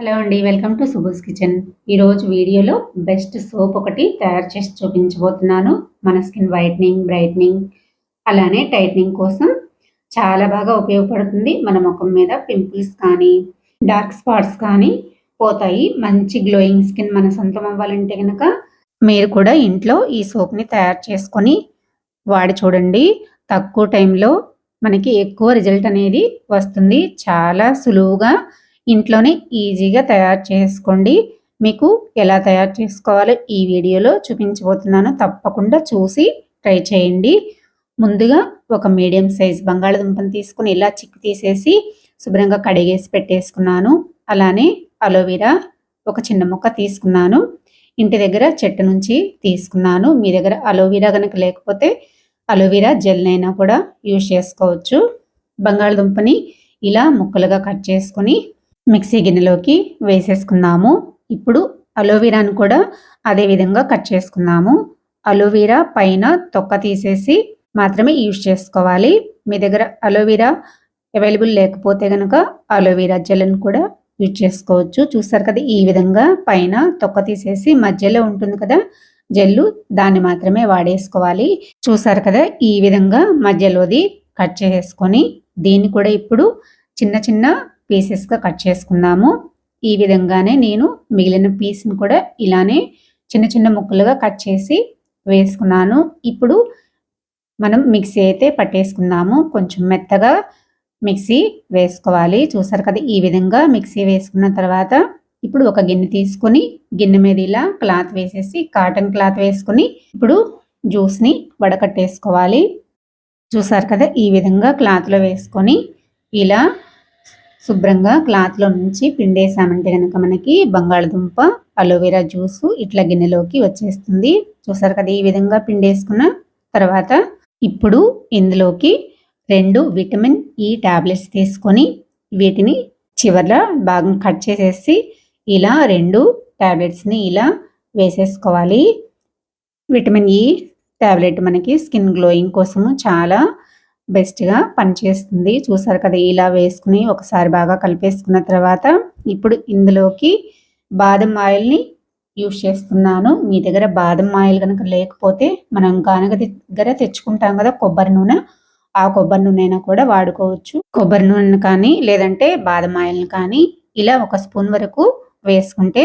Hello అండి welcome to సుబుస్ kitchen. ఈరోజు వీడియోలో బెస్ట్ సోప్ ఒకటి తయారు చేసి చూపించబోతున్నాను. మన స్కిన్ వైట్నింగ్ బ్రైట్నింగ్ అలానే టైట్నింగ్ కోసం చాలా బాగా ఉపయోగపడుతుంది. మన ముఖం మీద పింపుల్స్ కానీ డార్క్ స్పాట్స్ కానీ పోతాయి. మంచి గ్లోయింగ్ స్కిన్ మన సొంతం అవ్వాలంటే కనుక మీరు కూడా ఇంట్లో ఈ సోప్ని తయారు చేసుకొని వాడి చూడండి. తక్కువ టైంలో మనకి ఎక్కువ రిజల్ట్ అనేది వస్తుంది. చాలా సులువుగా ఇంట్లోనే ఈజీగా తయారు చేసుకోండి. మీకు ఎలా తయారు చేసుకోవాలో ఈ వీడియోలో చూపించబోతున్నాను. తప్పకుండా చూసి ట్రై చేయండి. ముందుగా ఒక మీడియం సైజ్ బంగాళదుంపను తీసుకుని ఇలా చిక్కు తీసేసి శుభ్రంగా కడిగేసి పెట్టేసుకున్నాను. అలానే అలోవెరా ఒక చిన్న ముక్క తీసుకున్నాను. ఇంటి దగ్గర చెట్టు నుంచి తీసుకున్నాను. మీ దగ్గర అలోవెరా కనుక లేకపోతే అలోవెరా జెల్ అయినా కూడా యూజ్ చేసుకోవచ్చు. బంగాళదుంపని ఇలా ముక్కలుగా కట్ చేసుకొని మిక్సీ గిన్నెలోకి వేసేసుకున్నాము. ఇప్పుడు అలోవీరాను కూడా అదే విధంగా కట్ చేసుకున్నాము. అలోవీరా పైన తొక్క తీసేసి మాత్రమే యూజ్ చేసుకోవాలి. మీ దగ్గర అలోవీరా అవైలబుల్ లేకపోతే కనుక అలోవీరా జెల్ని కూడా యూజ్ చేసుకోవచ్చు. చూస్తారు కదా ఈ విధంగా పైన తొక్క తీసేసి మధ్యలో ఉంటుంది కదా జెల్లు దాన్ని మాత్రమే వాడేసుకోవాలి. చూసారు కదా ఈ విధంగా మధ్యలోది కట్ చేసుకొని దీన్ని కూడా ఇప్పుడు చిన్న చిన్న పీసెస్గా కట్ చేసుకుందాము. ఈ విధంగానే నేను మిగిలిన పీస్ని కూడా ఇలానే చిన్న చిన్న ముక్కలుగా కట్ చేసి వేసుకున్నాను. ఇప్పుడు మనం మిక్సీ అయితే పట్టేసుకుందాము. కొంచెం మెత్తగా మిక్సీ వేసుకోవాలి. చూసారు కదా ఈ విధంగా మిక్సీ వేసుకున్న తర్వాత ఇప్పుడు ఒక గిన్నె తీసుకొని గిన్నె మీద ఇలా క్లాత్ వేసేసి కాటన్ క్లాత్ వేసుకొని ఇప్పుడు జ్యూస్ని వడకట్టేసుకోవాలి. చూసారు కదా ఈ విధంగా క్లాత్లో వేసుకొని ఇలా శుభ్రంగా క్లాత్లో నుంచి పిండేసామంటే కనుక మనకి బంగాళదుంప అలోవెరా జ్యూస్ ఇట్లా గిన్నెలోకి వచ్చేస్తుంది. చూసారు కదా ఈ విధంగా పిండేసుకున్న తర్వాత ఇప్పుడు ఇందులోకి రెండు విటమిన్ ఈ టాబ్లెట్స్ తీసుకొని వీటిని చివర్ల భాగం కట్ చేసేసి ఇలా రెండు టాబ్లెట్స్ని ఇలా వేసేసుకోవాలి. విటమిన్ ఈ టాబ్లెట్ మనకి స్కిన్ గ్లోయింగ్ కోసము చాలా బెస్ట్గా పనిచేస్తుంది. చూసారు కదా ఇలా వేసుకుని ఒకసారి బాగా కలిపేసుకున్న తర్వాత ఇప్పుడు ఇందులోకి బాదం ఆయిల్ని యూస్ చేస్తున్నాను. మీ దగ్గర బాదం ఆయిల్ కనుక లేకపోతే మనం గానగ దగ్గర తెచ్చుకుంటాం కదా కొబ్బరి నూనె. ఆ కొబ్బరి నూనె కూడా వాడుకోవచ్చు. కొబ్బరి నూనెను కానీ లేదంటే బాదం ఆయిల్ని కానీ ఇలా ఒక స్పూన్ వరకు వేసుకుంటే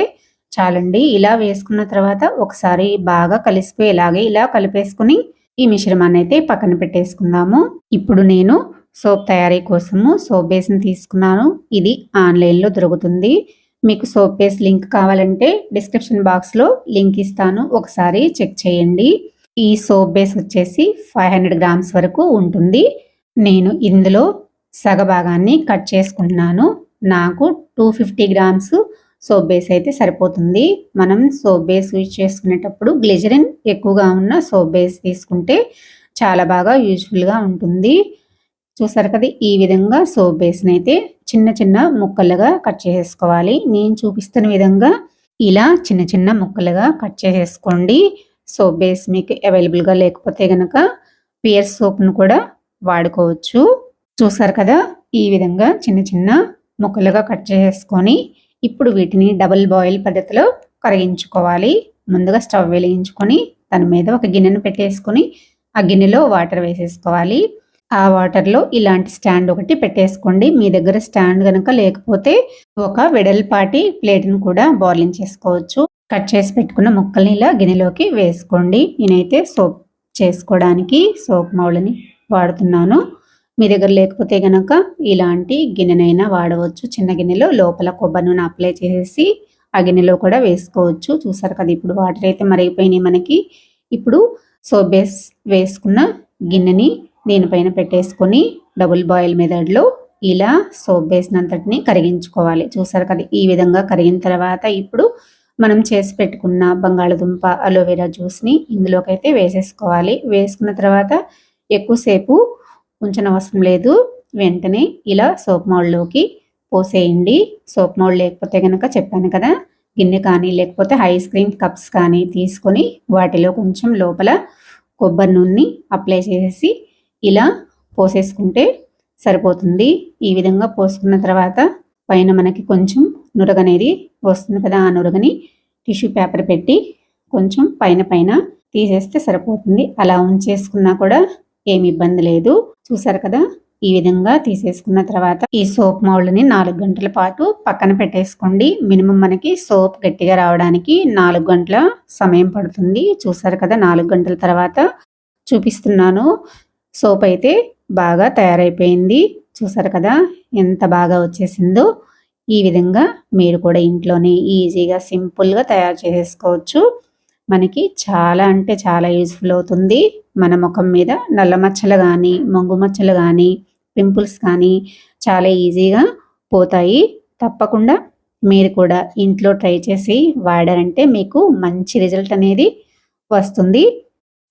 చాలండి. ఇలా వేసుకున్న తర్వాత ఒకసారి బాగా కలిసిపోయేలాగే ఇలా కలిపేసుకుని ఈ మిశ్రమాన్ని అయితే పక్కన పెట్టేసుకుందాము. ఇప్పుడు నేను సోప్ తయారీ కోసము సోప్ బేస్ని తీసుకున్నాను. ఇది ఆన్లైన్లో దొరుకుతుంది. మీకు సోప్ బేస్ లింక్ కావాలంటే డిస్క్రిప్షన్ బాక్స్లో లింక్ ఇస్తాను. ఒకసారి చెక్ చేయండి. ఈ సోప్ బేస్ వచ్చేసి ఫైవ్ హండ్రెడ్ గ్రామ్స్ వరకు ఉంటుంది. నేను ఇందులో సగభాగాన్ని కట్ చేసుకుంటున్నాను. నాకు two fifty grams soap base అయితే సరిపోతుంది. మనం సోప్ బేస్ యూజ్ చేసుకునేటప్పుడు గ్లిజరిన్ ఎక్కువగా ఉన్న సోప్ బేస్ తీసుకుంటే చాలా బాగా యూజ్ఫుల్గా ఉంటుంది. చూసారు కదా ఈ విధంగా సోప్ బేస్ని అయితే చిన్న చిన్న ముక్కలుగా కట్ చేసుకోవాలి నేను చూపిస్తున్న విధంగా ఇలా చిన్న చిన్న ముక్కలుగా కట్ చేసేసుకోండి. సోప్ బేస్ మీకు అవైలబుల్గా లేకపోతే కనుక పియర్ సోప్ను కూడా వాడుకోవచ్చు. చూసారు కదా ఈ విధంగా చిన్న చిన్న ముక్కలుగా కట్ చేసుకొని ఇప్పుడు వీటిని డబుల్ బాయిల్ పద్ధతిలో కరిగించుకోవాలి. ముందుగా స్టవ్ వెలిగించుకొని దాని మీద ఒక గిన్నెను పెట్టేసుకొని ఆ గిన్నెలో వాటర్ వేసేసుకోవాలి. ఆ వాటర్లో ఇలాంటి స్టాండ్ ఒకటి పెట్టేసుకోండి. మీ దగ్గర స్టాండ్ కనుక లేకపోతే ఒక వెడల్పాటి ప్లేట్ను కూడా బాయిలింగ్ చేసుకోవచ్చు. కట్ చేసి పెట్టుకున్న ముక్కల్ని ఇలా గిన్నెలోకి వేసుకోండి. నేనైతే సోప్ చేసుకోవడానికి సోప్ మౌళ్ళని వాడుతున్నాను. మీ దగ్గర లేకపోతే కనుక ఇలాంటి గిన్నెనైనా వాడవచ్చు. చిన్న గిన్నెలో లోపల కొబ్బరి నూనె అప్లై చేసి ఆ గిన్నెలో కూడా వేసుకోవచ్చు. చూసారు కదా ఇప్పుడు వాటర్ అయితే మరిగిపోయినాయి మనకి. ఇప్పుడు సోప్ బేస్ వేసుకున్న గిన్నెని దీనిపైన పెట్టేసుకొని డబుల్ బాయిల్ మెథడ్లో ఇలా సోప్ బేసినంతటిని కరిగించుకోవాలి. చూసారు కదా ఈ విధంగా కరిగిన తర్వాత ఇప్పుడు మనం చేసి పెట్టుకున్న బంగాళదుంప అలోవెరా జ్యూస్ని ఇందులోకి అయితే వేసేసుకోవాలి. వేసుకున్న తర్వాత ఎక్కువసేపు ఉంచనవసరం లేదు. వెంటనే ఇలా సోప్ మౌల్డ్లోకి పోసేయండి. సోప్ మౌల్డ్ లేకపోతే కనుక చెప్పాను కదా గిన్నె కానీ లేకపోతే ఐస్ క్రీమ్ కప్స్ కానీ తీసుకొని వాటిలో కొంచెం లోపల కొబ్బరి నూనెని అప్లై చేసి ఇలా పోసేసుకుంటే సరిపోతుంది. ఈ విధంగా పోసుకున్న తర్వాత పైన మనకి కొంచెం నురగ అనేది వస్తుంది కదా ఆ నురగని టిష్యూ పేపర్ పెట్టి కొంచెం పైన పైన తీసేస్తే సరిపోతుంది. అలా ఉంచేసుకున్నా కూడా ఏమి ఇబ్బంది లేదు. చూసారు కదా? ఈ విధంగా తీసేసుకున్న తర్వాత ఈ సోప్ మౌల్డ్ని నాలుగు గంటల పాటు పక్కన పెట్టేసుకోండి. మినిమం మనకి సోప్ గట్టిగా రావడానికి నాలుగు గంటల సమయం పడుతుంది. చూసారు కదా? నాలుగు గంటల తర్వాత చూపిస్తున్నాను. సోప్ అయితే బాగా తయారైపోయింది. చూసారు కదా? ఎంత బాగా వచ్చేసిందో. ఈ విధంగా మీరు కూడా ఇంట్లోనే ఈజీగా సింపుల్గా తయారు చేసేసుకోవచ్చు. మనకి చాలా అంటే చాలా యూజ్ఫుల్ అవుతుంది. మన ముఖం మీద నల్ల మచ్చలు కానీ మొంగు మచ్చలు కానీ పింపుల్స్ కానీ చాలా ఈజీగా పోతాయి. తప్పకుండా మీరు కూడా ఇంట్లో ట్రై చేసి వాడారంటే మీకు మంచి రిజల్ట్ అనేది వస్తుంది.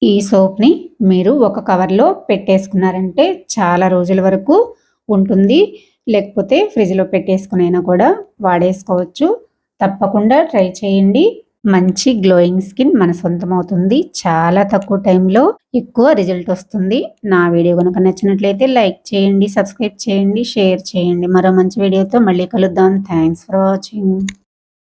ఈ సోప్ని మీరు ఒక కవర్లో పెట్టేసుకున్నారంటే చాలా రోజుల వరకు ఉంటుంది. లేకపోతే ఫ్రిడ్జ్లో పెట్టేసుకునైనా కూడా వాడేసుకోవచ్చు. తప్పకుండా ట్రై చేయండి. మంచి గ్లోయింగ్ స్కిన్ మన సొంతం అవుతుంది చాలా తక్కువ టైంలో ఎక్కువ రిజల్ట్ వస్తుంది. నా వీడియో కనుక నచ్చినట్లయితే లైక్ చేయండి సబ్స్క్రైబ్ చేయండి షేర్ చేయండి. మరో మంచి వీడియోతో మళ్ళీ కలుద్దాం. Thanks for watching